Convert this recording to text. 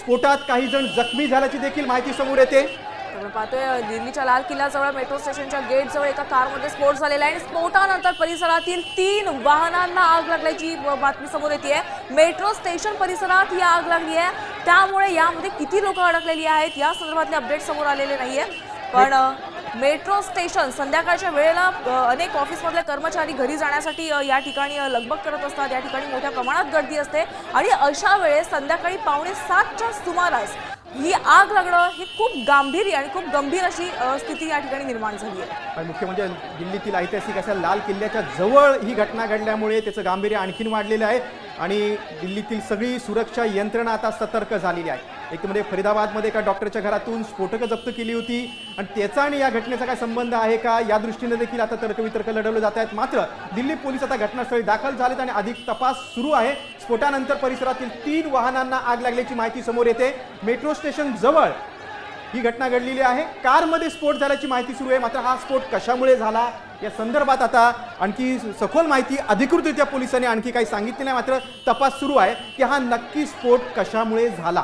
स्फोटात काही जण जखमी झाल्याची देखील माहिती समोर येते. तर पाहतोय दिल्लीच्या लाल किल्ल्याजवळ मेट्रो स्टेशनच्या गेटजवळ एका कारमध्ये स्फोट झालेला आहे आणि स्फोटानंतर परिसरातील तीन वाहनांना आग लागल्याची बातमी समोर येते मेट्रो स्टेशन परिसरात ही आग लागली आहे. त्यामुळे यामध्ये किती लोक अडकलेली आहेत या संदर्भातले अपडेट समोर आलेले नाहीये. पण मेट्रो स्टेशन संध्याकाळच्या वेळेला अनेक ऑफिसमधले कर्मचारी घरी जाण्यासाठी या ठिकाणी लगबग करत असतात. या ठिकाणी मोठ्या प्रमाणात गर्दी असते. आणि अशा वेळेस संध्याकाळी पावणे सातच्या सुमारास ही आग लागणं ही खूप गांभीर्य आणि खूप गंभीर अशी स्थिती या ठिकाणी निर्माण झाली आहे. मुख्य म्हणजे दिल्लीतील ऐतिहासिक अशा लाल किल्ल्याच्या जवळ ही घटना घडल्यामुळे त्याचं गांभीर्य आणखीन वाढलेलं आहे. आणि दिल्लीतील सगळी सुरक्षा यंत्रणा आता सतर्क झालेली आहे. एक म्हणजे फरीदाबादमध्ये एका डॉक्टरच्या घरातून स्फोटकं जप्त केली होती. आणि त्याचा आणि या घटनेचा काय संबंध आहे का या दृष्टीने देखील आता तर्कवितर्क लढवले जात आहेत. मात्र दिल्ली पोलीस आता घटनास्थळी दाखल झालेत आणि अधिक तपास सुरू आहे. स्फोटानंतर परिसरातील तीन वाहनांना आग लागल्याची माहिती समोर येते. मेट्रो स्टेशन जवळ ही घटना घडलेली आहे. कारमध्ये स्फोट झाल्याची माहिती सुरू आहे. मात्र हा स्फोट कशामुळे झाला? या संदर्भात आता आणखी सखोल माहिती अधिकृतरित्या पोलिसांनी आणखी काही सांगितली नाही. मात्र तपास सुरू आहे की हा नक्की स्फोट कशामुळे झाला?